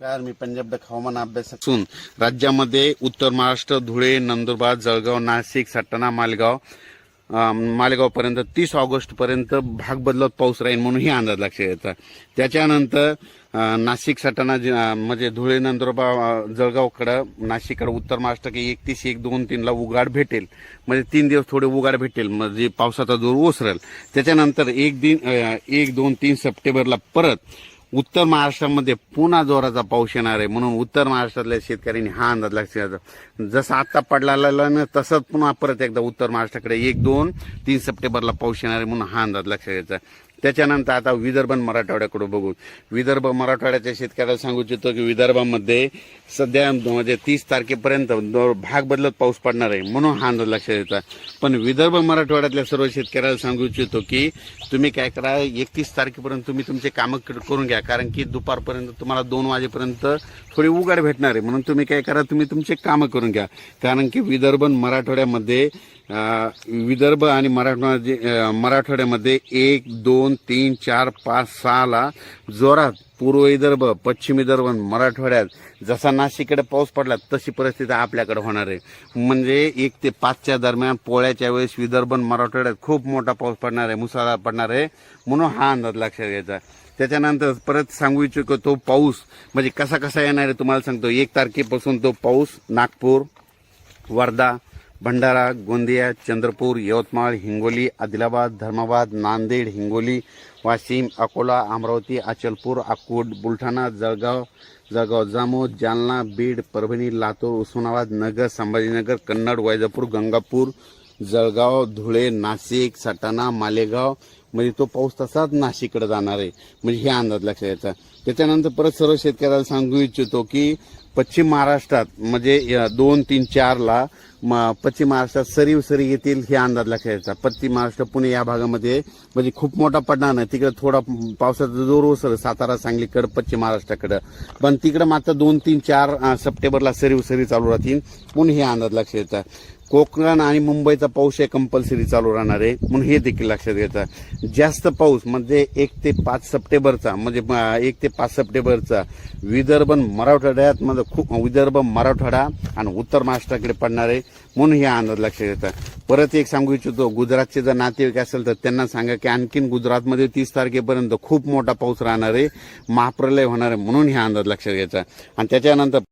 नमस्कार मी पंजाब हवामान अभ्यास असून राज्यामध्ये उत्तर महाराष्ट्र धुळे नंदुरबार जळगाव नाशिक सटाणा मालगाव मालेगाव पर्यंत तीस ऑगस्ट पर्यंत भाग बदलत पाऊस राहील म्हणून ही अंदाज लक्षात येतात त्याच्यानंतर नाशिक सटाणा म्हणजे धुळे नंदुरबार जळगावकडं नाशिककडं उत्तर महाराष्ट्र की एकतीस एक दोन तीनला उघाड भेटेल. म्हणजे तीन दिवस थोडे उघाड भेटेल म्हणजे पावसाचा जोर ओसरेल. त्याच्यानंतर एक दिन एक दोन तीन सप्टेंबरला परत उत्तर महाराष्ट्रामध्ये पुन्हा जोराचा पाऊस येणार आहे. म्हणून उत्तर महाराष्ट्रातल्या शेतकऱ्यांनी हा अंदाज लक्षात जसं जसा आता पडला ना तसंच पुन्हा परत एकदा उत्तर महाराष्ट्राकडे एक दोन तीन सप्टेंबरला पाऊस येणार आहे म्हणून हा अंदाज लक्षात घ्यायचा. त्याच्यानंतर आता विदर्भ मराठवाड्याकडे बघू. विदर्भ मराठवाड्याच्या शेतकऱ्याला सांगू इच्छितो की विदर्भामध्ये सध्या म्हणजे तीस तारखेपर्यंत भाग बदलत पाऊस पडणार आहे म्हणून हा अंदाज लक्षात येतात पण विदर्भ मराठवाड्यातल्या सर्व शेतकऱ्याला सांगू इच्छितो की तुम्ही काय करा एकतीस तारखेपर्यंत तुम्ही तुमचे कामं करून घ्या कारण की दुपारपर्यंत तुम्हाला दोन वाजेपर्यंत थोडी उघड भेटणार आहे. म्हणून तुम्ही काय करा तुम्ही तुमचे कामं करून घ्या. कारण की विदर्भ मराठवाड्यामध्ये विदर्भ आणि मराठवाड्या मराठवाड्यामध्ये एक दोन तीन चार पाच सहाला जोरात पूर्व विदर्भ पश्चिम विदर्भ मराठवाड्यात जसा नाशिककडे पाऊस पडला तशी परिस्थिती आपल्याकडे होणार आहे. म्हणजे एक ते पाचच्या दरम्यान पोळ्याच्या वेळेस विदर्भ मराठवाड्यात खूप मोठा पाऊस पडणार आहे मुसळधार पडणार आहे म्हणून हा अंदाज लक्षात घ्यायचा. त्याच्यानंतर परत सांगू इच्छितो तो पाऊस म्हणजे कसा कसा येणार आहे तुम्हाला सांगतो. एक तारखेपासून तो पाऊस नागपूर वर्धा भंडारा गोंदिया चंद्रपूर यवतमाळ हिंगोली आदिलाबाद धर्माबाद नांदेड हिंगोली वाशिम अकोला अमरावती अचलपूर अकोट बुलढाणा जळगाव जळगाव जामोद जालना बीड परभणी लातूर उस्मानाबाद नगर संभाजीनगर कन्नड वैजापूर गंगापूर जळगाव धुळे नाशिक सटाणा मालेगाव म्हणजे तो पाऊस तसाच नाशिककडे जाणार आहे. म्हणजे हे अंदाज लक्षात यायचा त्याच्यानंतर परत सर्व शेतकऱ्याला सांगू इच्छितो की पश्चिम महाराष्ट्रात म्हणजे या दोन तीन चारला म- पश्चिम महाराष्ट्रात सरीव सरी येतील हे अंदाज लक्षात यायचा पश्चिम महाराष्ट्र पुणे या भागामध्ये म्हणजे खूप मोठा पडणार नाही तिकडे थोडा पावसाचा जोर ओसर सातारा सांगलीकडं पश्चिम महाराष्ट्राकडं. पण तिकडं मात्र दोन तीन चार सप्टेंबरला सरीव सरी चालू राहतील. म्हणून हे अंदाज लक्षात यायचा कोकण आणि मुंबईचा पाऊस हे कंपल्सरी चालू राहणार आहे. म्हणून हे देखील लक्षात घ्यायचं जास्त पाऊस म्हणजे एक ते पाच सप्टेंबरचा म्हणजे एक ते पाच सप्टेंबरचा विदर्भ मराठवाड्यात म्हणजे खूप विदर्भ मराठवाडा आणि उत्तर महाराष्ट्राकडे पडणार आहे. म्हणून हे अंदाज लक्षात घ्यायचा परत एक सांगू इच्छितो गुजरातचे जर नातेवाईक असेल तर त्यांना सांगा की आणखीन गुजरातमध्ये तीस तारखेपर्यंत खूप मोठा पाऊस राहणार आहे. महाप्रलय होणार आहे. म्हणून हे अंदाज लक्षात घ्यायचा आणि त्याच्यानंतर